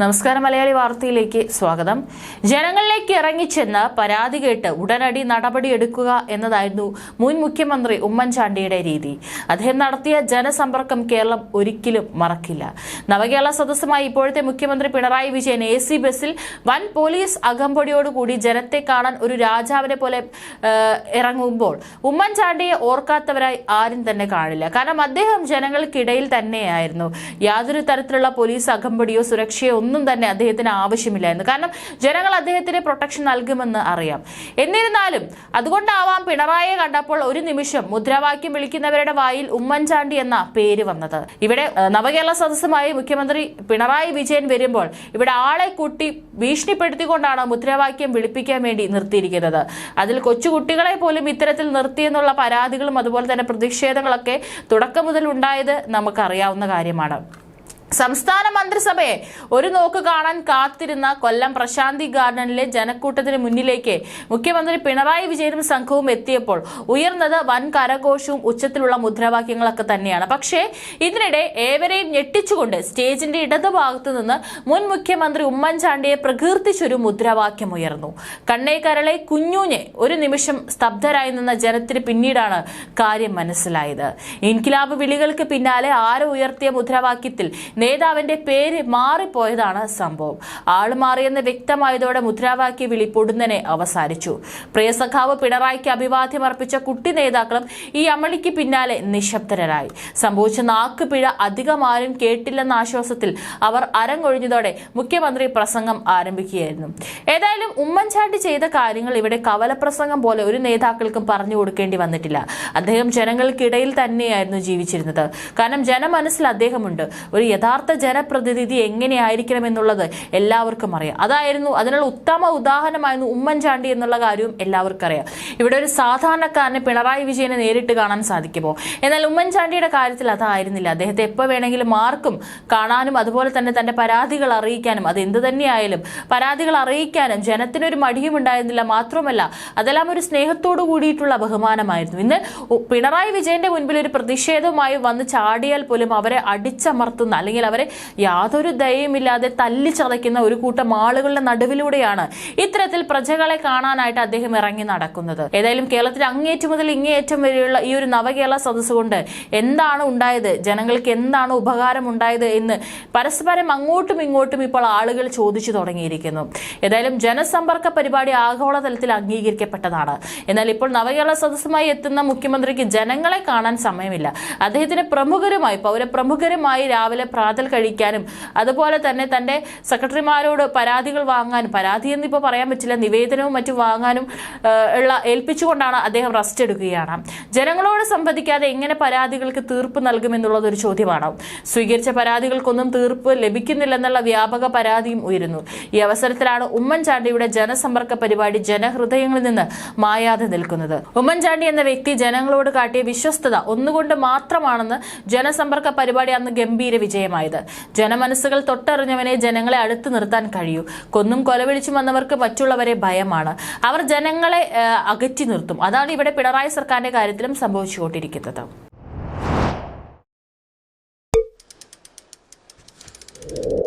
നമസ്കാരം മലയാളി വാർത്തയിലേക്ക് സ്വാഗതം. ജനങ്ങളിലേക്ക് ഇറങ്ങിച്ചെന്ന് പരാതി കേട്ട് ഉടനടി നടപടിയെടുക്കുക എന്നതായിരുന്നു മുൻ മുഖ്യമന്ത്രി ഉമ്മൻചാണ്ടിയുടെ രീതി. അദ്ദേഹം നടത്തിയ ജനസമ്പർക്കം കേരളം ഒരിക്കലും മറക്കില്ല. നവകേരള സദസ്സുമായി ഇപ്പോഴത്തെ മുഖ്യമന്ത്രി പിണറായി വിജയൻ എ സി ബസ്സിൽ വൻ പോലീസ് അകമ്പടിയോടുകൂടി ജനത്തെ കാണാൻ ഒരു രാജാവിനെ പോലെ ഇറങ്ങുമ്പോൾ ഉമ്മൻചാണ്ടിയെ ഓർക്കാത്തവരായി ആരും തന്നെ കാണില്ല. കാരണം അദ്ദേഹം ജനങ്ങൾക്കിടയിൽ തന്നെയായിരുന്നു. യാതൊരു തരത്തിലുള്ള പോലീസ് അകമ്പടിയോ സുരക്ഷയോ ഒന്നും തന്നെ അദ്ദേഹത്തിന് ആവശ്യമില്ലായിരുന്നു. കാരണം ജനങ്ങൾ അദ്ദേഹത്തിന് പ്രൊട്ടക്ഷൻ നൽകുമെന്ന് അറിയാം. എന്നിരുന്നാലും അതുകൊണ്ടാവാം പിണറായിയെ കണ്ടപ്പോൾ ഒരു നിമിഷം മുദ്രാവാക്യം വിളിക്കുന്നവരുടെ വായിൽ ഉമ്മൻചാണ്ടി എന്ന പേര് വന്നത്. ഇവിടെ നവകേരള സദസ്സുമായി മുഖ്യമന്ത്രി പിണറായി വിജയൻ വരുമ്പോൾ ഇവിടെ ആളെ കൂട്ടി ഭീഷണിപ്പെടുത്തിക്കൊണ്ടാണ് മുദ്രാവാക്യം വിളിപ്പിക്കാൻ വേണ്ടി നിർത്തിയിരിക്കുന്നത്. അതിൽ കൊച്ചുകുട്ടികളെ പോലും ഇത്തരത്തിൽ നിർത്തിയെന്നുള്ള പരാതികളും അതുപോലെ തന്നെ പ്രതിഷേധങ്ങളൊക്കെ തുടക്കം മുതൽ ഉണ്ടായത് നമുക്കറിയാവുന്ന കാര്യമാണ്. സംസ്ഥാന മന്ത്രിസഭയെ ഒരു നോക്ക് കാണാൻ കാത്തിരുന്ന കൊല്ലം പ്രശാന്തി ഗാർഡനിലെ ജനക്കൂട്ടത്തിന് മുന്നിലേക്ക് മുഖ്യമന്ത്രി പിണറായി വിജയനും സംഘവും എത്തിയപ്പോൾ ഉയർന്നത് വൻ കരഘോഷവും ഉച്ചത്തിലുള്ള മുദ്രാവാക്യങ്ങളൊക്കെ തന്നെയാണ്. പക്ഷേ ഇതിനിടെ ഏവരെയും ഞെട്ടിച്ചുകൊണ്ട് സ്റ്റേജിന്റെ ഇടതുഭാഗത്തു നിന്ന് മുൻ മുഖ്യമന്ത്രി ഉമ്മൻചാണ്ടിയെ പ്രകീർത്തിച്ചൊരു മുദ്രാവാക്യം ഉയർന്നു. കണ്ണേ കരളെ കുഞ്ഞൂഞ്ഞെ ഒരു നിമിഷം സ്തബ്ധരായി നിന്ന ജനത്തിന് പിന്നീടാണ് കാര്യം മനസ്സിലായത്. ഇൻകിലാബ് വിളികൾക്ക് പിന്നാലെ ആരോ ഉയർത്തിയ മുദ്രാവാക്യത്തിൽ നേതാവിന്റെ പേര് മാറിപ്പോയതാണ് സംഭവം. ആൾ മാറിയെന്ന് വ്യക്തമായതോടെ മുദ്രാവാക്യ വിളി പൊടുന്നനെ അവസാനിച്ചു. പ്രിയസഖാവ് പിണറായിക്ക് അഭിവാദ്യം അർപ്പിച്ച കുട്ടി നേതാക്കളും ഈ അമളിക്ക് പിന്നാലെ നിശബ്ദരായി. സംഭവിച്ച നാക്കുപിഴ അധികം ആരും കേട്ടില്ലെന്ന ആശ്വാസത്തിൽ അവർ അരങ്ങൊഴിഞ്ഞതോടെ മുഖ്യമന്ത്രി പ്രസംഗം ആരംഭിക്കുകയായിരുന്നു. ഏതായാലും ഉമ്മൻചാണ്ടി ചെയ്ത കാര്യങ്ങൾ ഇവിടെ കവലപ്രസംഗം പോലെ ഒരു നേതാക്കൾക്കും പറഞ്ഞു കൊടുക്കേണ്ടി വന്നിട്ടില്ല. അദ്ദേഹം ജനങ്ങൾക്കിടയിൽ തന്നെയായിരുന്നു ജീവിച്ചിരുന്നത്. കാരണം ജനമനസ്സിൽ അദ്ദേഹമുണ്ട്. ഒരു യഥാർത്ഥ ജനപ്രതിനിധി എങ്ങനെയായിരിക്കണം എന്നുള്ളത് എല്ലാവർക്കും അറിയാം. അതായിരുന്നു അതിനുള്ള ഉത്തമ ഉദാഹരണമായിരുന്നു ഉമ്മൻചാണ്ടി എന്നുള്ള കാര്യവും എല്ലാവർക്കും അറിയാം. ഇവിടെ ഒരു സാധാരണക്കാരന് പിണറായി വിജയനെ നേരിട്ട് കാണാൻ സാധിക്കുമോ? എന്നാൽ ഉമ്മൻചാണ്ടിയുടെ കാര്യത്തിൽ അതായിരുന്നില്ല. അദ്ദേഹത്തെ എപ്പോൾ വേണമെങ്കിലും ആർക്കും കാണാനും അതുപോലെ തന്നെ തന്റെ പരാതികൾ അറിയിക്കാനും അത് എന്ത് തന്നെയായാലും പരാതികൾ അറിയിക്കാനും ജനത്തിനൊരു മടിയും ഉണ്ടായിരുന്നില്ല. മാത്രമല്ല അതെല്ലാം ഒരു സ്നേഹത്തോടു കൂടിയിട്ടുള്ള ബഹുമാനമായിരുന്നു. ഇന്ന് പിണറായി വിജയന്റെ മുൻപിൽ ഒരു പ്രതിഷേധവുമായി വന്ന് ചാടിയാൽ പോലും അവരെ അടിച്ചമർത്തുന്ന അല്ലെങ്കിൽ അവരെ യാതൊരു ദയയുമില്ലാതെ തല്ലിച്ചതയ്ക്കുന്ന ഒരു കൂട്ടം ആളുകളുടെ നടുവിലൂടെയാണ് ഇത്തരത്തിൽ പ്രജകളെ കാണാനായിട്ട് അദ്ദേഹം ഇറങ്ങി നടക്കുന്നത്. ഏതായാലും കേരളത്തിൽ അങ്ങേറ്റം മുതൽ ഇങ്ങേയറ്റം വരെയുള്ള ഈ ഒരു നവകേരള സദസ് കൊണ്ട് എന്താണ് ഉണ്ടായത്? ജനങ്ങൾക്ക് എന്താണ് ഉപകാരം ഉണ്ടായത് എന്ന് പരസ്പരം അങ്ങോട്ടും ഇങ്ങോട്ടും ഇപ്പോൾ ആളുകൾ ചോദിച്ചു തുടങ്ങിയിരിക്കുന്നു. ഏതായാലും ജനസമ്പർക്ക പരിപാടി ആഗോളതലത്തിൽ അംഗീകരിക്കപ്പെട്ടതാണ്. എന്നാൽ ഇപ്പോൾ നവകേരള സദസ്സുമായി എത്തുന്ന മുഖ്യമന്ത്രിക്ക് ജനങ്ങളെ കാണാൻ സമയമില്ല. അദ്ദേഹത്തിന് പ്രമുഖരുമായി പൗരപ്രമുഖരുമായി രാവിലെ പ്രാതൽ കഴിക്കാനും അതുപോലെ തന്നെ തന്റെ സെക്രട്ടറിമാരോട് പരാതികൾ വാങ്ങാനും പരാതി എന്നിപ്പോൾ പറയാൻ പറ്റില്ല നിവേദനവും മറ്റും വാങ്ങാനും ഉള്ള ഏൽപ്പിച്ചുകൊണ്ടാണ് അദ്ദേഹം റെസ്റ്റ് എടുക്കുകയാണ്. ജനങ്ങളോട് സംവദിക്കാതെ എങ്ങനെ പരാതികൾക്ക് തീർപ്പ് നൽകുമെന്നുള്ളത് ഒരു ചോദ്യമാണ്. സ്വീകരിച്ച പരാതികൾക്കൊന്നും തീർപ്പ് ലഭിക്കുന്നില്ലെന്നുള്ള വ്യാപക പരാതിയും ഉയരുന്നു. ഈ അവസരത്തിലാണ് ഉമ്മൻചാണ്ടിയുടെ ജനസമ്പർക്ക പരിപാടി ജനഹൃദയങ്ങളിൽ നിന്ന് മായാതെ നിൽക്കുന്നത്. ഉമ്മൻചാണ്ടി എന്ന വ്യക്തി ജനങ്ങളോട് കാട്ടിയ വിശ്വസ്തത ഒന്നുകൊണ്ട് മാത്രമാണെന്ന് ജനസമ്പർക്ക പരിപാടി അന്ന് ഗംഭീര സാധ്യമായത് ജനമനസ്സുകൾ തൊട്ടറിഞ്ഞവനെ ജനങ്ങളെ അടുത്ത് നിർത്താൻ കഴിയൂ. കൊന്നും കൊലവിളിച്ചും വന്നവർക്ക് മറ്റുള്ളവരെ ഭയമാണ്. അവർ ജനങ്ങളെ അകറ്റി നിർത്തും. അതാണ് ഇവിടെ പിണറായി സർക്കാരിന്റെ കാര്യത്തിലും സംഭവിച്ചുകൊണ്ടിരിക്കുന്നത്. you